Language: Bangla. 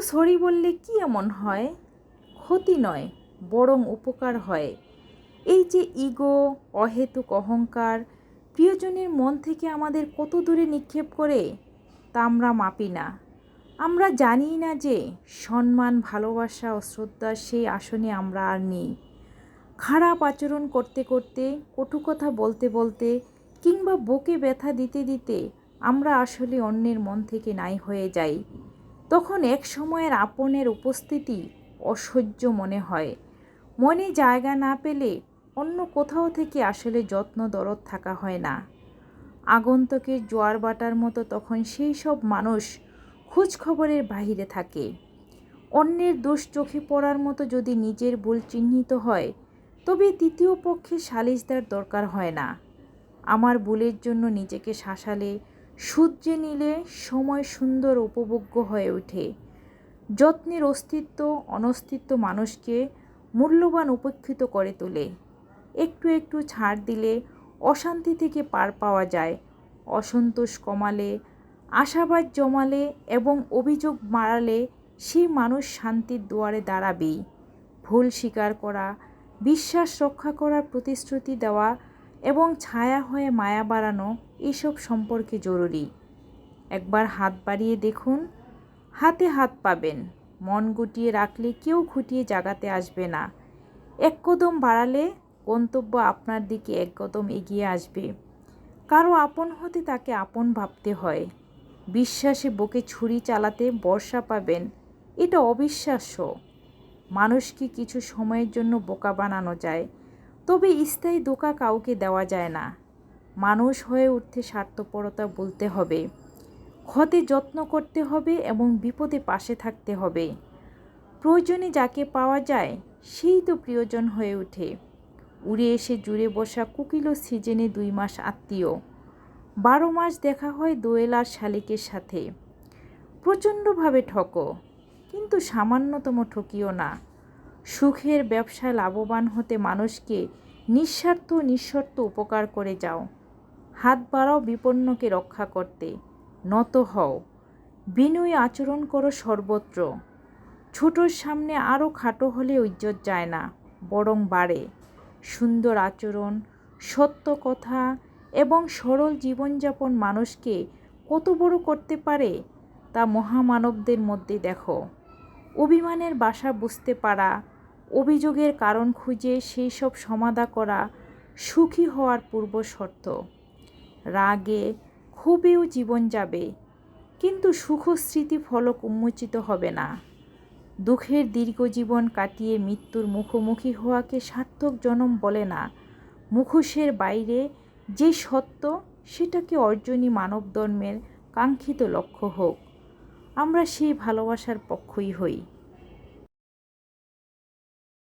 সরি বললে কি এমন হয়? ক্ষতি নয়, বরং উপকার হয়। এই যে ইগো, অহেতুক অহংকার, প্রিয়জনের মন থেকে আমাদের কত দূরে নিক্ষেপ করে, তা আমরা মাপি না। আমরা জানি না যে সম্মান, ভালোবাসা ও শ্রদ্ধা সেই আসনে আমরা আর নেই। খারাপ আচরণ করতে করতে, কটু কথা বলতে বলতে, কিংবা বুকে ব্যথা দিতে দিতে আমরা আসলে অন্যের মন থেকে নাই হয়ে যাই। তখন এক সময়ের আপনের উপস্থিতি অসহ্য মনে হয়। মনে জায়গা না পেলে অন্য কোথাও থেকে আসলে যত্ন দরদ থাকা হয় না। আগন্তকের জোয়ার বাটার মতো তখন সেই সব মানুষ খোঁজ খবরের বাহিরে থাকে। অন্যের দোষ চোখে পড়ার মতো যদি নিজের ভুল চিহ্নিত হয়, তবে তৃতীয় পক্ষে সালিশদার দরকার হয় না। আমার ভুলের জন্য নিজেকে শাসালে সূর্যে নিলে সময় সুন্দর উপভোগ্য হয়ে ওঠে। যত্নের অস্তিত্ব, অনস্তিত্ব মানুষকে মূল্যবান উপেক্ষিত করে তোলে। একটু একটু ছাড় দিলে অশান্তি থেকে পার পাওয়া যায়। অসন্তোষ কমালে, আশাবাদ জমালে এবং অভিযোগ মারালে সেই মানুষ শান্তির দুয়ারে দাঁড়াবেই। ভুল স্বীকার করা, বিশ্বাস রক্ষা করার প্রতিশ্রুতি দেওয়া এবং ছায়া হয়ে মায়া বাড়ানো এসব সম্পর্কে জরুরি। একবার হাত বাড়িয়ে দেখুন, হাতে হাত পাবেন, মন গুটিয়ে রাখলে কেউ খুঁটিয়ে জাগাতে আসবে না। এক কদম বাড়ালে গন্তব্য আপনার দিকে এক কদম এগিয়ে আসবে। কারও আপন হতে তাকে আপন ভাবতে হয়। বিশ্বাসে বুকে ছুরি চালাতে বর্ষা পাবেন, এটা অবিশ্বাস্য। মানুষকে কিছু সময়ের জন্য বোকা বানানো যায়। তবে স্থায়ী ধোকা কাউকে দেওয়া যায় না। মানুষ হয়ে উঠতে স্বার্থপরতা বলতে হবে। ক্ষতে যত্ন করতে হবে এবং বিপদে পাশে থাকতে হবে। প্রয়োজনে যাকে পাওয়া যায়, সেই তো প্রিয়জন হয়ে ওঠে। উড়ে এসে জুড়ে বসা কুকিল সিজনে দুই মাস আত্মীয়। বারো মাস দেখা হয় দোয়েলার শালিকের সাথে। প্রচণ্ডভাবে ঠকো, কিন্তু সামান্যতম ঠকিও না। সুখের ব্যবসায় লাভবান হতে মানুষকে নিঃস্বার্থ, নিঃশর্ত উপকার করে যাও। হাত বাড়াও বিপন্নকে রক্ষা করতে। নত হও। বিনয়ী আচরণ করো সর্বত্র। ছোটোর সামনে আরও খাটো হলে ইজ্জত যায় না, বরং বাড়ে। সুন্দর আচরণ, সত্য কথা এবং সরল জীবনযাপন মানুষকে কত বড় করতে পারে, তা মহামানবদের মধ্যে দেখো। অভিমানের বাসা বুঝতে পারা অভিযোগের কারণ খুঁজে সেই সব সমাধা করা সুখী হওয়ার পূর্ব শর্ত। রাগে খুবেও জীবন যাবে, কিন্তু সুখ স্মৃতি ফলক উন্মোচিত হবে না। দুঃখের দীর্ঘ জীবন কাটিয়ে মৃত্যুর মুখোমুখি হওয়াকে সার্থক জনম বলে না। মুখোশের বাইরে যে সত্য, সেটাকে অর্জনই মানবধর্মের কাঙ্ক্ষিত লক্ষ্য হোক। আমরা সেই ভালোবাসার পক্ষই হই।